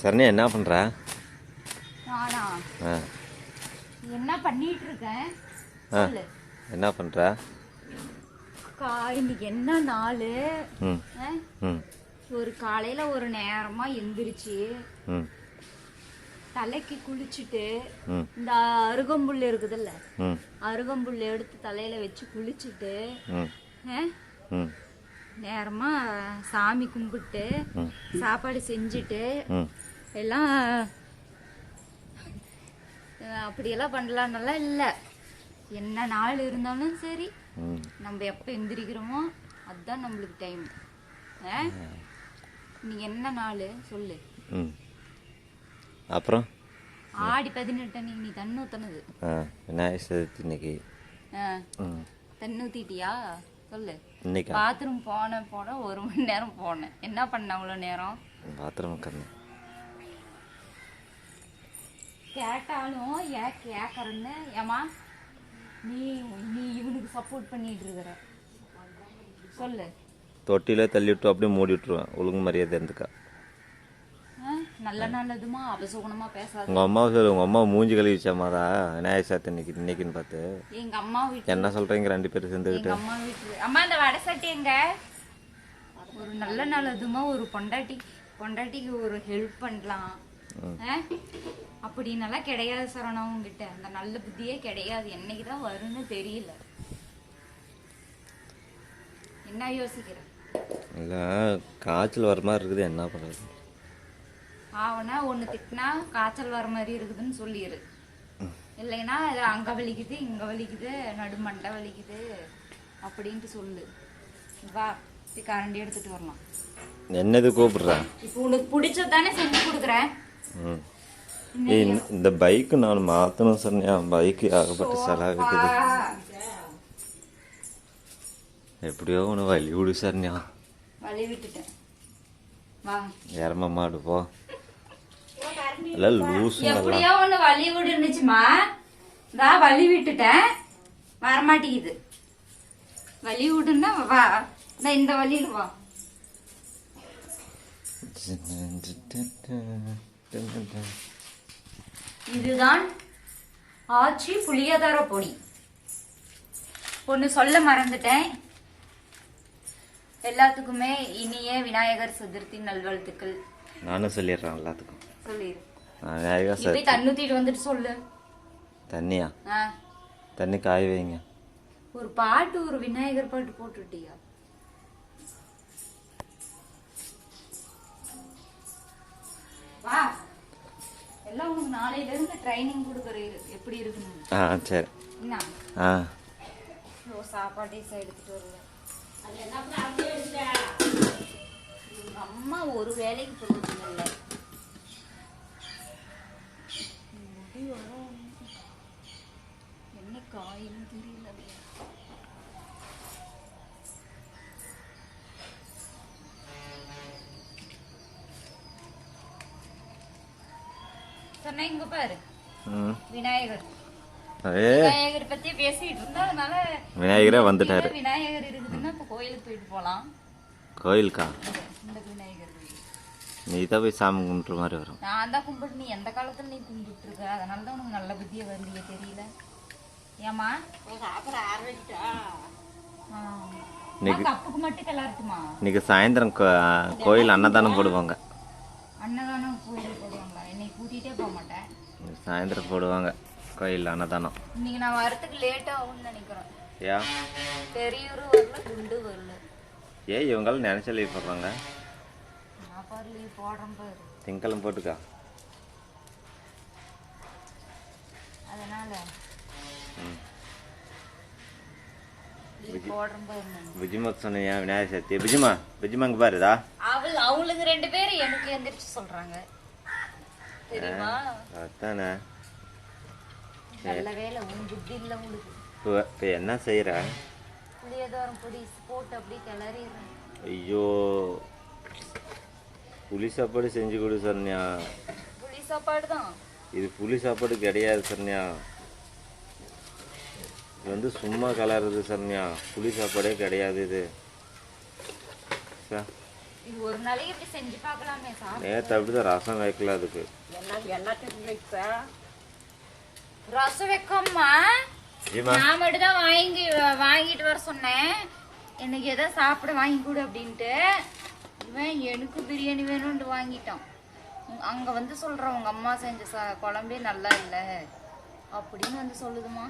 சரண்யா என்ன பண்ணுறா ஆ. என்ன பண்ணிட்டு இருக்கேன் ஆ என்ன பண்ணுறா இன்னைக்கு என்ன நாள்? ஒரு காலையில ஒரு நேரமா எந்திரிச்சு தலைக்கு குளிச்சுட்டு இந்த அருகம்புல் இருக்குதுல்ல? அருகம்புல் எடுத்து தலையில வச்சு குளிச்சுட்டு நேரமா சாமி கும்பிட்டு சாப்பாடு செஞ்சுட்டு எல்லாம் அப்படியெல்லாம் பண்ணலான்னெல்லாம் இல்லை. என்ன நாள் இருந்தாலும் சரி நம்ம எப்போ எந்திரிக்கிறோமோ அதுதான் நம்மளுக்கு டைம் இன்னைக்கு என்ன நாள் சொல்லு. அப்புறம்? ஆடி பதினெட்டு அன்னைக்கு நீ தண்ணு ஊத்துனது. விநாயகர் சதுர்த்தி இன்னைக்கு தண்ணு ஊத்திட்டியா? சொல்லு. பாத்ரூம் போனேன் போனேன் ஒரு மணி நேரம் போனேன். என்ன பண்ண அவ்வளோ நேரம்? பாத்ரூம் கண்ணு கேட்டாலும் ஏன் கேட்கறன்னு ஏமா நீ நீ இவனுக்கு சப்போர்ட் பண்ணிட்டு இருக்கிற. சொல்லு. தொட்டியில தள்ளி விட்டு அப்படியே மூடி விட்டுருவேன் ஒழுங்கு மரியாதை இருந்துக்கா நல்ல நல்லதுமா? அபசகுணமா பேசாத. உங்கள் அம்மா சொல்லு உங்கள் அம்மா மூஞ்சி கழுவி வச்சாமாதா விநாயகர் சதுர்த்தி இன்னைக்கு இன்னைக்குன்னு பார்த்து. எங்க அம்மா வீட்டு என்ன சொல்கிறீங்க ரெண்டு பேரும் சேர்ந்துக்கிட்டு. அம்மா வீட்டு அம்மா இந்த வடை சட்டி எங்க? ஒரு நல்ல நல்லதுமா? ஒரு பொண்டாட்டி பொண்டாட்டிக்கு ஒரு ஹெல்ப் பண்ணலாம். ஆ? அப்படின்னெல்லாம் கிடையாது சரணா உங்ககிட்ட அந்த நல்ல புத்தியே கிடையாது. என்னைக்கு தான் வரும்னு தெரியல. என்ன யோசிக்கிற? இல்லை காய்ச்சல் வர மாதிரி இருக்குது. என்ன பண்ணுறது ஆவனா ஒன்று திட்டினா காய்ச்சல் வர மாதிரி இருக்குதுன்னு சொல்லிடு இல்லைன்னா இது அங்கே வலிக்குது இங்கே வலிக்குது நடுமண்டை வலிக்குது அப்படின்ட்டு சொல்லு. வா கரண்டி எடுத்துட்டு வரலாம். என்னது கூப்பிடுறா? இப்போ உனக்கு பிடிச்சது தானே செஞ்சு கொடுக்குறேன். இந்த- இந்த பைக்கு நான் மாற்றணும் சொன்னியா பைக்கு ஆகப்பட்ட செலவுக்குது எப்படியோ ஒன்று வழி விடு சரண்யா வழி விட்டுட்டேன் மாடு போ எல்லாம் எப்படியோ ஒன்று வழி விடுனுச்சுமா வா வழி விட்டுட்டேன் வரமாட்டேங்குது வழி விடுன்னா வா நான் இந்த வழியில் வா இதுதான் ஆச்சி புளியோதர பொடி. ஒன்று சொல்ல மறந்துட்டேன். எல்லாத்துக்குமே இனிய விநாயகர் சதுர்த்தி நல்வாழ்த்துக்கள். நானும் சொல்லிடுறேன் எல்லாத்துக்கும். சொல்லிடு. விநாயகர் போய் தண்ணூத்திட்டு வந்துட்டு சொல்லு. தண்ணியா? தண்ணி காய வைங்க. ஒரு பாட்டு ஒரு விநாயகர் பாட்டு போட்டுட்டியா வா. எல்லாம் உனக்கு நாளையில இருந்து ட்ரைனிங் கொடுக்குற எப்படி இருக்கணும் ஆ சரி. என்ன? ஆ. ஓ சாப்பாட்டே எடுத்துட்டு வருவேன். அம்மா ஒரு வேலைக்கு போகிறது இல்லை என்ன காயும் தெரியல. சொன்ன இங்க பாரு. ம். விநாயகர். விநாயகர் பத்தி பேசிட்டு இருந்தா அதனால விநாயகரே வந்துட்டாரு. விநாயகர் இருக்குதுன்னா இப்ப கோயிலுக்கு போயிட்டு போலாம். கோயிலுக்கா? இந்த விநாயகர் கோயில். நீ தான் போய் சாமி கும்பிட்ற மாதிரி வரும். நான் தான் கும்பிட்டு நீ எந்த காலத்துல நீ கும்பிட்டு இருக்க? அதனால தான் உனக்கு நல்ல புத்திய வரலையே தெரியல. ஏமா இன்னைக்கு- கப்புக்கு மட்டும் கிளறட்டுமா இன்னைக்கு சாயந்தரம் கோயில் அன்னதானம் போடுவாங்க. அன்னதானம் கோயிலுக்கு போடுவாங்களா என்னை கூட்டிகிட்டே போக மாட்டேன். சாயந்தரம் போடுவாங்க. கோயில் அன்னதானம். இன்னைக்கு நான் வரத்துக்கு லேட் ஆகும்னு நினைக்கிறேன். ஏன் பெரியவரும் வரல குண்டு வரல. ஏன் இவங்களாம் நினச்ச லீவ் போடுறாங்க. நான் பாரு leave போடுறேன் பாரு. போட்டுக்கா. அதனால ம். விஜயமா சொன்னியா விநாயகர் சதுர்த்தி விஜயமா விஜயமா இங்கே பாருதா அவள் ரெண்டு பேரும் எனக்கு எந்திரிச்சு சொல்றாங்க. அதானே. நல்ல வேலை உன் புத்தி இல்ல உங்களுக்கு இப்போ என்ன செய்கிற புளியதோரம் பொடி போட்டு அப்படியே கிளறிடுறேன் ஐயோ. புளி சாப்பாடு செஞ்சு கொடு சரண்யா. புளி சாப்பாடு தான். இது புளி சாப்பாடு கிடையாது சரண்யா. இது வந்து சும்மா கலருது சரண்யா. புளி சாப்பாடே கிடையாது இது. ச- இது ஒரு நாளைக்கு இப்படி செஞ்சு பார்க்கலாமே சாப்பிட்டு. நேற்று அப்படிதான் ரசம் வைக்கல அதுக்கு. என்ன என்னத்துக்கு வைப்ப? ரசம் வைக்கம்மா. நான் மட்டும் தான் வாங்கி வாங்கிட்டு வர சொன்னேன். எனக்கு எதை சாப்பிட வாங்கி கொடு அப்படின்ட்டு. இவன் எனக்கு பிரியாணி வேணும்னு வாங்கிட்டான். அங்க வந்து சொல்றான் உங்க அம்மா செஞ்ச சா குழம்பே நல்லா இல்லை. அப்படின்னு வந்து சொல்லுதுமா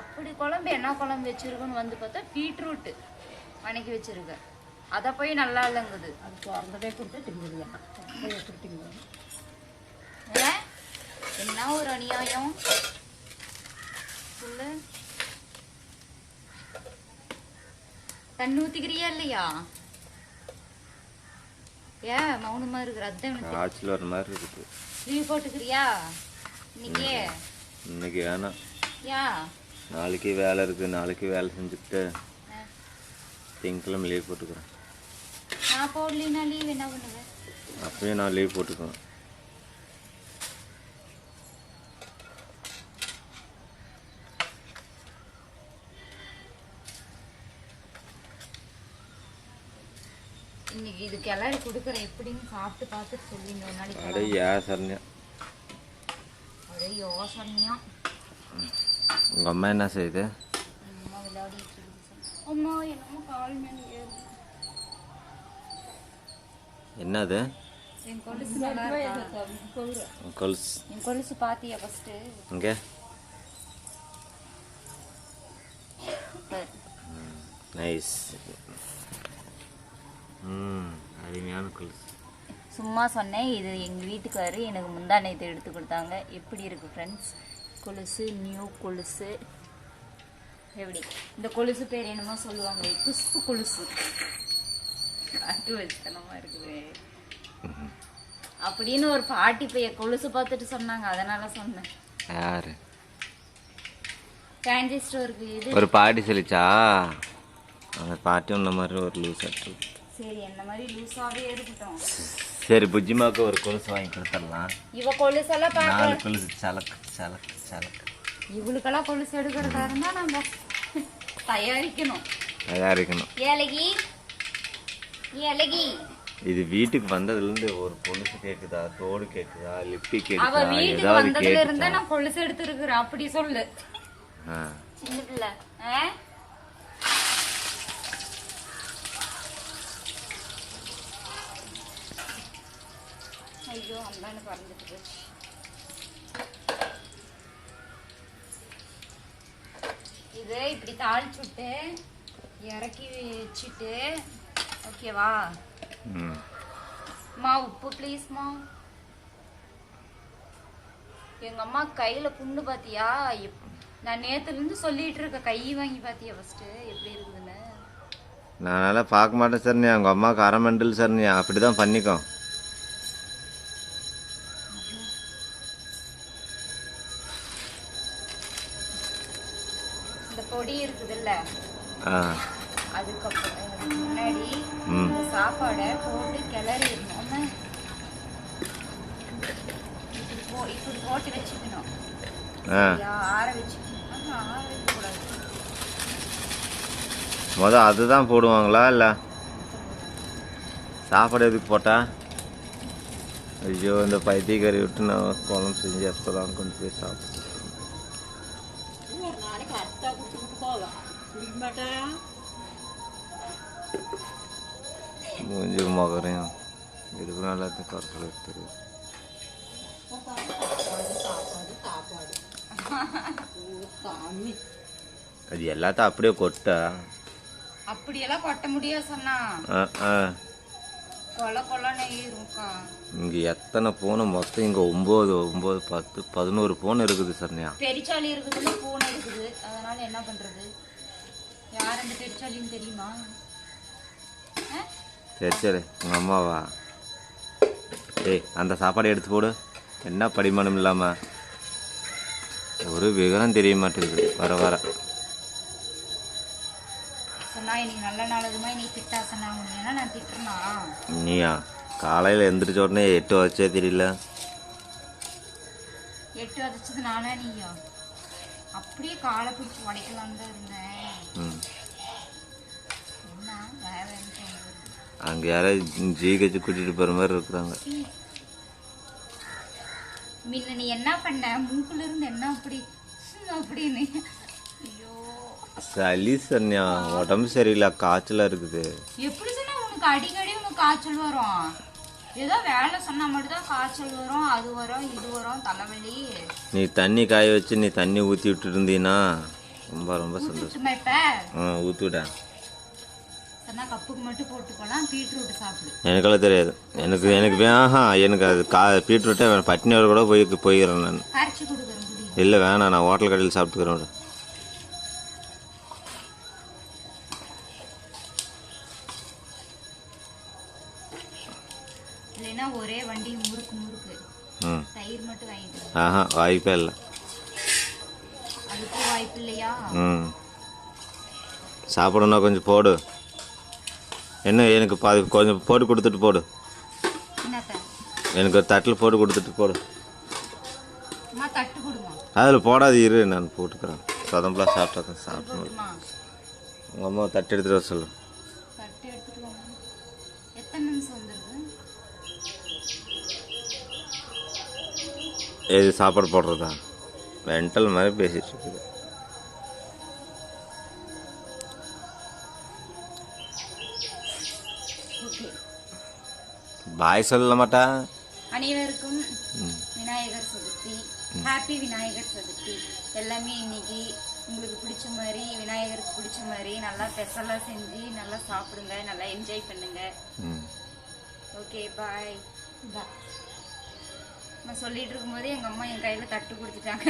அப்படி குழம்பு என்ன குழம்பு வச்சிருக்குன்னு வந்து பார்த்தா பீட்ரூட்டு. வணக்கி வச்சிருக்க அதை போய் நல்லா இல்லைங்குது. அது பிறந்ததே கொடுத்து திங்குது ஏ? என்ன ஒரு அநியாயம்? சொல்லு. தண்ணி ஊத்திக்கிறியா இல்லையா? ஏ மௌனமா இருக்கிற அதான் காய்ச்சல் வர மாதிரி இருக்குது. லீவ் போட்டுக்கிறியா? இன்னைக்கு? இன்னைக்கு வேணாம். யா? நாளைக்கு வேலை இருக்குது நாளைக்கு வேலை செஞ்சுட்டு. திங்கக்கிழமை லீவ் போட்டுக்கிறேன். நான் போடலினா லீவ் என்ன பண்ணுவேன்? அப்பயும் நான் லீவ் போட்டுக்குவேன் இன்னைக்கு இது கிளறி கொடுக்குறேன் எப்படின்னு சாப்பிட்டு பார்த்துட்டு சொல்லுங்க. ஒரு நாளைக்கு அட சரண்யா? ஒரே யோசனையா உங்கள் அம்மா என்ன செய்யுது? அம்மா விளையாடிட்டு அம்மா என்னமோ கால் மேலே ஏறுது. என்னது? என் கொலுசு நல்லா இருக்கா? கொலுசு. என் கொலுசு பாத்தியா ஃபர்ஸ்ட் இங்கே. நைஸ் ம் அருமையான கொலுசு. சும்மா சொன்னேன் இது எங்கள் வீட்டுக்காரு எனக்கு முந்தா நேற்று எடுத்து கொடுத்தாங்க. எப்படி இருக்கு ஃப்ரெண்ட்ஸ் கொலுசு நியூ கொலுசு. எப்படி? இந்த கொலுசு பேர் என்னமோ சொல்லுவாங்க குஸ்து கொலுசு. அது வச்சுத்தனமா இருக்குது. அப்படின்னு ஒரு பாட்டி பைய கொலுசு பார்த்துட்டு சொன்னாங்க. அதனால சொன்னேன். யாரு? ஃபேன்சி ஸ்டோருக்கு இது. ஒரு பாட்டி சொல்லிச்சா? அந்த பாட்டி உன்ன மாதிரி ஒரு லூஸ் ஆட்டு சரி என்ன மாதிரி லூஸாவே இருக்கட்டும் சரி புஜ்ஜிமாவுக்கு ஒரு கொலுசு வாங்கி கொடுத்துடலாம். இவ கொலுசெல்லாம் பார்க்க நாலு கொலுசு சலக்கு சலக்கு சலக்கு. இவளுக்கெல்லாம் கொலுசு எடுக்கிறதா இருந்தா நம்ம தயாரிக்கணும். தயாரிக்கணும். ஏலகி இது வீட்டுக்கு வந்ததுலேருந்து ஒரு கொலுசு கேக்குதா தோடு அவ கேக்குதா வீட்டுக்கு ஏதாவது வந்ததுல இருந்தா கேட்டுச்சா? நான் கொலுசு எடுத்துருக்குறேன். அப்படி சொல்லு? ஐயோ அந்தானு பறந்துட்டு இது இப்படி தாளிச்சு விட்டு இறக்கி வச்சுட்டு ஓகேவா? ம். உப்பு ப்ளீஸ்மா எங்க அம்மா கையில புண்ணு பாத்தியா? நான் நேத்துல இருந்து சொல்லிட்டு இருக்க கை வாங்கி பாத்தியா ஃபர்ஸ்ட் எப்படி இருக்குதுன்னு? நான் நல்லா பார்க்க மாட்டேன் சார் நீ அவங்க அம்மாவுக்கு அரை மெண்டல் சார் நீ அப்படி தான் பண்ணிக்கோ இந்த பொடி இருக்குதுல்ல? ஆ. ஆ. சரியா? ஆற வச்சுக்கணும் ஆஹா, ஆற வைக்கக்கூடாது. முத அதுதான் போடுவாங்களா இல்லை? சாப்பாடு எதுக்கு போட்டா? ஐயோ இந்த பைத்தியக்காரி விட்டு நான் குழம்பு செஞ்சு எப்போ தான் கொண்டு போய் மாட்டேன். மூஞ்சி முகரையும். இதுக்கு எல்லாத்தையும் கரெக்டாக எடுத்துரு சாமி. அது எல்லாத்தையும் அப்படியே கொட்ட. அப்படியெல்லாம் கொட்ட முடியாது சொன்னா. கொல கொலன்னு இருக்கும்க்கா இங்கே எத்தனை ஃபோனு மொத்தம் இங்கே ஒம்பது ஒம்பது பத்து பதினோரு ஃபோன் இருக்குது சரண்யா பெரிச்சாளி இருக்குதுன்னு பூனை இருக்குது. அதனால என்ன பண்றது? யார் அந்த பெரிச்சாலின்னு தெரியுமா? சரி சரி. உங்கள் அம்மாவா? ஏய் அந்த சாப்பாடை எடுத்து போடு. என்ன படிமானம் இல்லாமல் ஒரு விவரம் தெரிய மாட்டேங்குது. வர வர. நீயா? காலையில் எந்திரிச்ச உடனே எட்டு வச்சே தெரியல. எட்டு வதச்சது நானா நீயா? அப்படியே காலை பிடிச்சி உடைக்கலான்னு தான் இருந்தேன். அங்கே யாராவது ஜிஹெச் கூட்டிகிட்டு போகிற மாதிரி இருக்கிறாங்க. முன்ன நீ என்ன பண்ண? மூக்குல இருந்து என்ன அப்படி? அப்படின்னு. ஐயோ. சளி சன்யா உடம்பு சரியில்லை காய்ச்சலாக இருக்குது. எப்படி சொன்னா உனக்கு அடிக்கடி உனக்கு காய்ச்சல் வரும்? ஏதோ வேலை சொன்னா மட்டும் காய்ச்சல் வரும் அது வரும் இது வரும் தலைவலி. நீ தண்ணி காய வச்சு நீ தண்ணி ஊற்றி விட்டுட்டு இருந்தீன்னா ரொம்ப ரொம்ப சந்தோஷம். சுத்தமா இப்ப ஆ ஊற்றிவிட்டேன் சொன்னா கப்புக்கு மட்டும் போட்டுக்கலாம் பீட்ரூட் சாப்பிடு. எனக்கெல்லாம் தெரியாது. எனக்கு எனக்கு வேஹா எனக்கு அது கா பீட்ரூட்டே வேணும். பட்னியோட கூட போய் போயிடுறேன் நான். கரைச்சி கொடுக்குறேன் குடி. இல்லை வேணாம். நான் ஹோட்டல் கடையில் சாப்பிட்டுக்கிறேன் விடு. இல்லைன்னா ஒரே வண்டி முறுக்கு முறுக்கு. ம். தயிர் மட்டும் வாங்கிட்டு வா. ஆஹா வாய்ப்பே இல்லை. அதுக்கும் வாய்ப்பு இல்லையா? ம். சாப்பிடணும்னா கொஞ்சம் போடு. என்ன எனக்கு பாதி கொஞ்சம் போட்டு கொடுத்துட்டு போடு. எனக்கு ஒரு தட்டில் போட்டு கொடுத்துட்டு போடு. அதில் போடாது இரு நான் போட்டுக்கிறேன். சொதம்பலாம் சாப்பிட்டா சாப்பிடணும். உங்கள் அம்மா தட்டு எடுத்துகிட்டு வர சொல்லு. ஏது சாப்பாடு போடுறதா? மென்டல் மாதிரி பேசிட்டு இருக்குது. பாய் சொல்ல மாட்டா. அனைவருக்கும் விநாயகர் சதுர்த்தி. ஹாப்பி விநாயகர் சதுர்த்தி. எல்லாமே இன்னைக்கு உங்களுக்கு பிடிச்ச மாதிரி விநாயகருக்கு பிடிச்ச மாதிரி நல்லா ஸ்பெஷலாக செஞ்சு நல்லா சாப்பிடுங்க நல்லா என்ஜாய் பண்ணுங்க. ஓகே பாய் நான் சொல்லிட்டு இருக்கும்போது எங்க அம்மா என் கையில தட்டு கொடுத்துட்டாங்க.